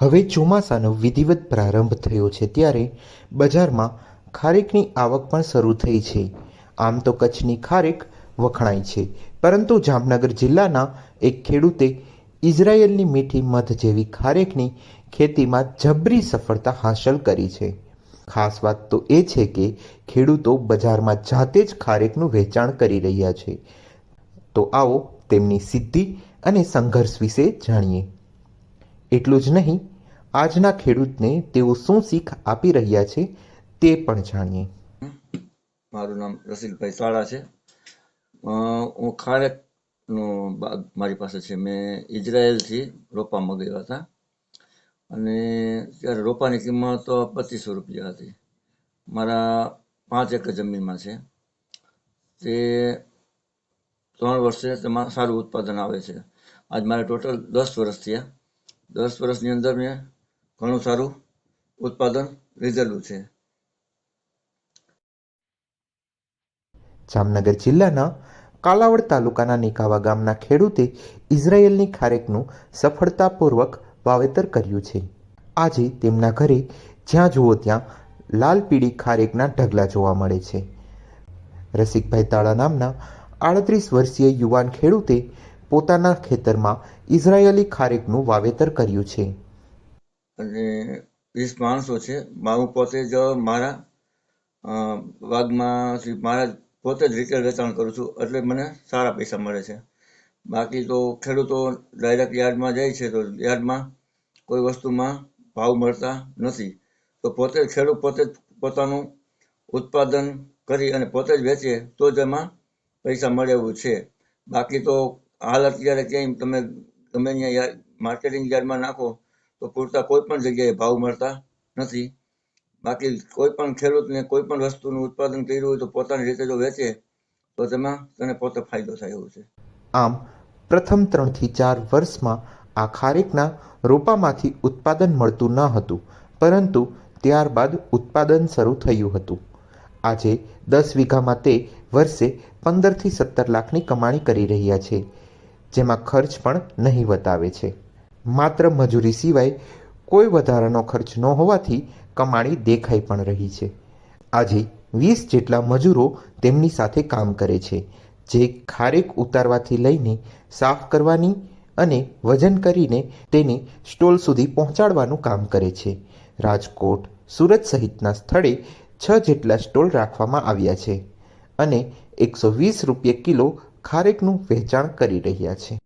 હવે ચોમાસાનો વિધિવત પ્રારંભ થયો છે ત્યારે બજારમાં ખારેકની આવક પણ શરૂ થઈ છે. આમ તો કચ્છની ખારેક વખણાય છે. પરંતુ જામનગર જિલ્લાના એક ખેડૂતે ઇઝરાયેલની મીઠી મધ જેવી ખારેકની ખેતીમાં જબરી સફળતા હાંસલ કરી છે. ખાસ વાત તો એ છે કે ખેડૂતો બજારમાં જાતે જ ખારેકનું વેચાણ કરી રહ્યા છે. તો આવો તેમની સિદ્ધિ અને સંઘર્ષ વિશે જાણીએ. એટલું જ નહીં, આજના ખેડૂતને તેઓ શું શીખ આપી રહ્યા છે તે પણ જાણીએ. મારું નામ રસિકભાઈ સાળા છે. હું ખારેકનો બાગ મારી પાસે છે. મેં ઇઝરાયલથી રોપા મગાવ્યા હતા. અને ત્યારે રોપાની કિંમત તો પચીસો રૂપિયા હતી. મારા પાંચ એકર જમીનમાં છે. તે ત્રણ વર્ષે તેમાં સારું ઉત્પાદન આવે છે. આજ મારે ટોટલ દસ વર્ષ થયા. દસ વર્ષની અંદર મેં ઘણું સારું ઉત્પાદન લીધેલું છે. જામનગર જિલ્લાના કાલાવડ તાલુકાના નિકાવા ગામના ખેડૂતે ઇઝરાયેલની ખારેકનું સફળતાપૂર્વક વાવેતર કર્યું છે. આજે તેમના ઘરે જ્યાં જુઓ ત્યાં લાલ પીળી ખારેકના ઢગલા જોવા મળે છે. રસિકભાઈ તાળા નામના આડત્રીસ વર્ષીય યુવાન ખેડૂતે પોતાના ખેતરમાં ઇઝરાયેલી ખારેકનું વાવેતર કર્યું છે. અને વીસ માણસો છે. મારું પોતે જ, મારા બાગમાંથી મારા પોતે જ રિટેલ વેચાણ કરું છું. એટલે મને સારા પૈસા મળે છે. બાકી તો ખેડૂતો ડાયરેક્ટ યાર્ડમાં જાય છે તો યાર્ડમાં કોઈ વસ્તુમાં ભાવ મળતા નથી. તો પોતે, ખેડૂત પોતે જ પોતાનું ઉત્પાદન કરી અને પોતે જ વેચે તો જ એમાં પૈસા મળે એવું છે. બાકી તો હાલ અત્યારે ક્યાંય તમે, ગમે ત્યાં માર્કેટિંગ યાર્ડમાં નાખો, તો પૂરતા કોઈ પણ જગ્યાએ ભાવ મળતા નથી. બાકી કોઈ પણ ખેડૂતને કોઈ પણ વસ્તુનું ઉત્પાદન કર્યું હોય તો પોતાની રીતે જો વેચે, તો તેમાં તેને પોતે ફાયદો થાય એવું છે. આમ, પ્રથમ ત્રણથી ચાર વર્ષમાં આ ખારેકના રોપામાંથી ઉત્પાદન મળતું ન હતું, પરંતુ ત્યારબાદ ઉત્પાદન શરૂ થયું હતું. આજે દસ વીઘામાં તે વર્ષે પંદરથી સત્તર લાખની કમાણી કરી રહ્યા છે. જેમાં ખર્ચ પણ નહીં આવે છે. માત્ર મજૂરી સિવાય કોઈ વધારાનો ખર્ચ ન હોવાથી કમાણી દેખાઈ પણ રહી છે. આજે વીસ જેટલા મજૂરો તેમની સાથે કામ કરે છે, જે ખારેક ઉતારવાથી લઈને સાફ કરવાની અને વજન કરીને તેને સ્ટોલ સુધી પહોંચાડવાનું કામ કરે છે. રાજકોટ, સુરત સહિતના સ્થળે છ જેટલા સ્ટોલ રાખવામાં આવ્યા છે અને એકસો વીસ રૂપિયા કિલો ખારેકનું વેચાણ કરી રહ્યા છે.